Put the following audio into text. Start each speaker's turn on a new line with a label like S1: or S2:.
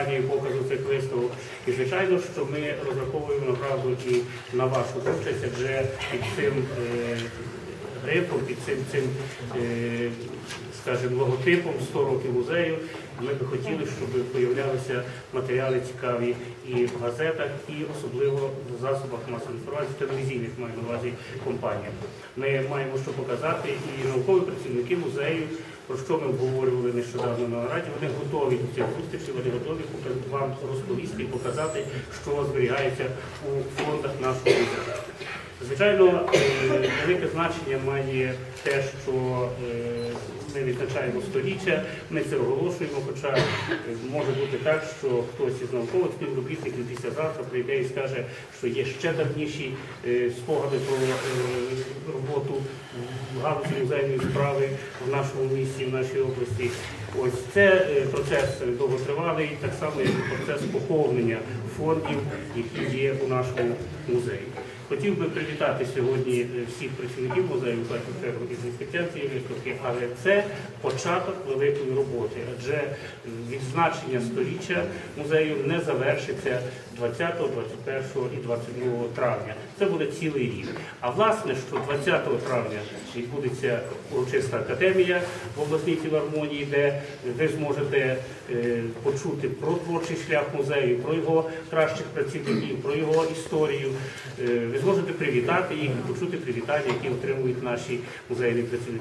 S1: Показу цих виставок. І звичайно, що ми розраховуємо направду і на вашу участь, адже під цим е, грифом, під цим, цим е, скажімо, логотипом 100 років музею ми би хотіли, щоб появлялися матеріали цікаві і в газетах, і особливо в засобах масової інформації, телевізійних маю на увазі компаніях. Ми маємо що показати, і наукові працівники музею про що ми обговорювали нещодавно на нараді, вони готові до цих зустрічей, вони готові вам розповісти і показати, що зберігається у фондах нашого міста. Звичайно, е, велике значення має те, що е, відзначаємо сторіччя, ми це оголошуємо, хоча е, може бути так, що хтось із наукових співробітників післязавтра прийде і скаже, що є ще давніші е, спогади про е, роботу в галузі музейної справи в нашому місті, в нашій області. Ось це процес довготривалий, так само як процес поповнення фондів, які є у нашому музеї. Хотів би привітати сьогодні е, всіх працівників музею, першу чергу із відкриттям виставки, але це початок великої роботи, адже відзначення сторіччя музею не завершиться 20, 21 і 22 травня. Це буде цілий рік. А власне, що 20 травня відбудеться урочиста академія в обласній філармонії, де ви зможете е, почути про творчий шлях музею, про його кращих працівників, про його історію. Зможете привітати їх і почути привітання, які отримують наші музейні працівники.